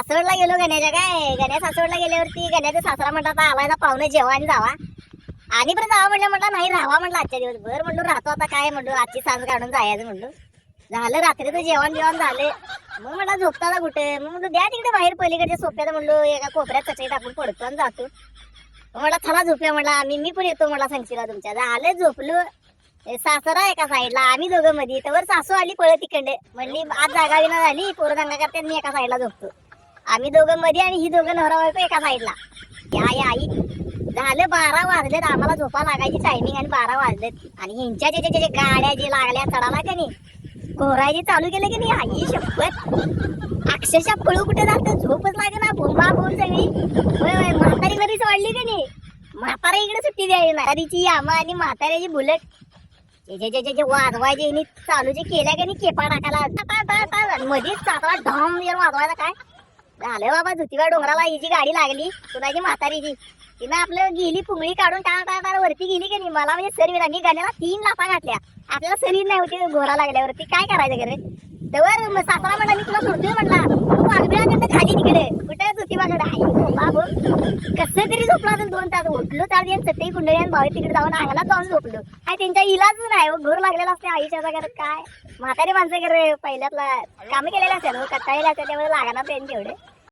सासवडला गेलो गण्याच्या काय? गण्या सासवडला गेल्यावरती गण्याचा सासरा म्हणतात आता आलाय ना पाहुणे जेव्हा आणि जावा. आणि पण जावा म्हणलं म्हटलं नाही राहावा म्हटलं आजच्या दिवस भर म्हणलो राहतो आता काय? म्हणलो आजची सांज काढून जायचं. म्हणलो झालं रात्रीचं जेवण जेवण झालं. मग म्हटलं झोपता कुठे? मग म्हणलं द्या तिकडे बाहेर पलीकडच्या सोप्यात. म्हणलो एका कोपऱ्यात चटई टाकून पडतो आणि जातो. मग म्हटलं चला झोपूया. म्हटलं आम्ही मी पण येतो म्हटलं संगशीला तुमच्या. झालं झोपलो. सासरा एका साईडला आम्ही दोघं मध्ये तर सासू आली पळत तिकडे म्हणली आज जागा विना झाली. पोरं दंगा करते मी एका साईडला झोपतो. आम्ही दोघं मध्ये आणि ही दोघं नवरा बायको एका साईडला या या आई झालं बारा वाजलेत आम्हाला झोपा लागायची टायमिंग आणि बारा वाजलेत आणि ह्यांच्या जे जे गाड्या जे लागल्या चढाला का नाही घोरायचे चालू केलं की नाही आई शपथ अक्षरशः पळू कुठे जातं झोपच लागे ना बोंबा बोल सगळी होय होय म्हातारी घरीच वाढली का नाही म्हातारा इकडे सुट्टी द्यायची म्हातारीची यामा आणि म्हाताऱ्याची बुलट जे जे जे वाजवायचे चालू जे केल्या का नाही केपा टाकायला मध्येच चाकला ढम येऊन वाजवायला काय झालं बाबा झुतीबा डोंगराला ही जी गाडी लागली. कुणाची म्हातारीची? तिनं आपलं गेली पुंगळी काढून टाळ टाळ टाळ वरती गेली की नाही? मला म्हणजे सर विरांनी गाण्याला तीन लाफा घातल्या. आपल्याला सरी नाही होती घोरा लागल्यावरती. काय करायचं घरे तेव्हा मग सासरा म्हणला मी तुला सोडतोय म्हणला. तू वाघबिळाकडे खाली तिकडे. कुठे धुतीवाकडे आई हो, बाबू. कसं तरी झोपला तर दोन तास. उठलो त्या चटई कुंडळी आणि भावी तिकडे जाऊन आयला जाऊन झोपलो. आणि त्यांच्या इलाज नाही हो, घोर लागलेला असते आईच्या जागा काय? म्हातारी माणसं करे पहिल्यातला. कामं केलेले असेल हो, कटाळलेले असेल त्यामुळे लागणार त्यांनी एवढे.